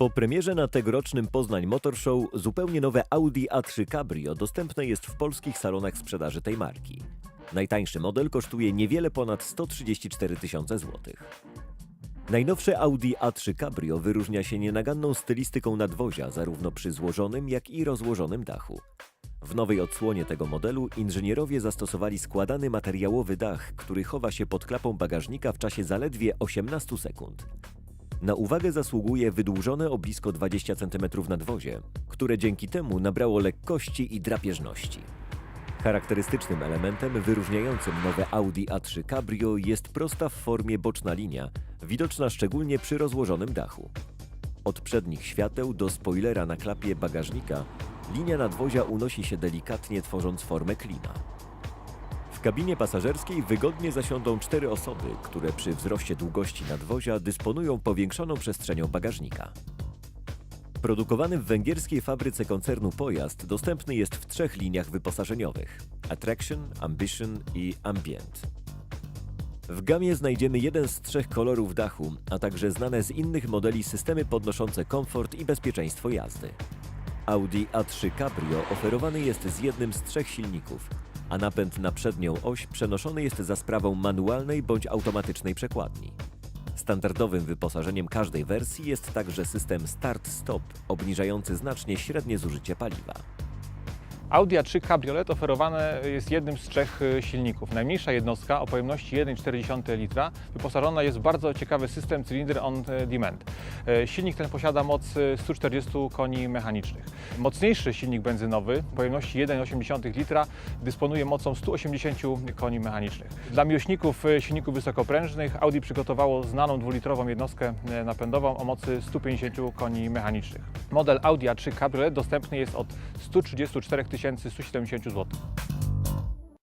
Po premierze na tegorocznym Poznań Motor Show zupełnie nowe Audi A3 Cabrio dostępne jest w polskich salonach sprzedaży tej marki. Najtańszy model kosztuje niewiele ponad 134 tysiące złotych. Najnowsze Audi A3 Cabrio wyróżnia się nienaganną stylistyką nadwozia zarówno przy złożonym, jak i rozłożonym dachu. W nowej odsłonie tego modelu inżynierowie zastosowali składany materiałowy dach, który chowa się pod klapą bagażnika w czasie zaledwie 18 sekund. Na uwagę zasługuje wydłużone o blisko 20 cm nadwozie, które dzięki temu nabrało lekkości i drapieżności. Charakterystycznym elementem wyróżniającym nowe Audi A3 Cabrio jest prosta w formie boczna linia, widoczna szczególnie przy rozłożonym dachu. Od przednich świateł do spoilera na klapie bagażnika linia nadwozia unosi się delikatnie, tworząc formę klina. W kabinie pasażerskiej wygodnie zasiądą cztery osoby, które przy wzroście długości nadwozia dysponują powiększoną przestrzenią bagażnika. Produkowany w węgierskiej fabryce koncernu pojazd dostępny jest w trzech liniach wyposażeniowych: Attraction, Ambition i Ambient. W gamie znajdziemy jeden z trzech kolorów dachu, a także znane z innych modeli systemy podnoszące komfort i bezpieczeństwo jazdy. Audi A3 Cabrio oferowany jest z jednym z trzech silników, a napęd na przednią oś przenoszony jest za sprawą manualnej bądź automatycznej przekładni. Standardowym wyposażeniem każdej wersji jest także system start-stop, obniżający znacznie średnie zużycie paliwa. Audi A3 Cabriolet oferowane jest jednym z trzech y, silników. Najmniejsza jednostka o pojemności 1,4 litra wyposażona jest w bardzo ciekawy system cylinder on demand. E, Silnik ten posiada moc y, 140 koni mechanicznych. Mocniejszy silnik benzynowy pojemności 1,8 litra dysponuje mocą 180 koni mechanicznych. Dla miłośników y, silników wysokoprężnych Audi przygotowało znaną dwulitrową jednostkę napędową o mocy 150 koni mechanicznych. Model Audi A3 Cabriolet dostępny jest od 134 170 zł.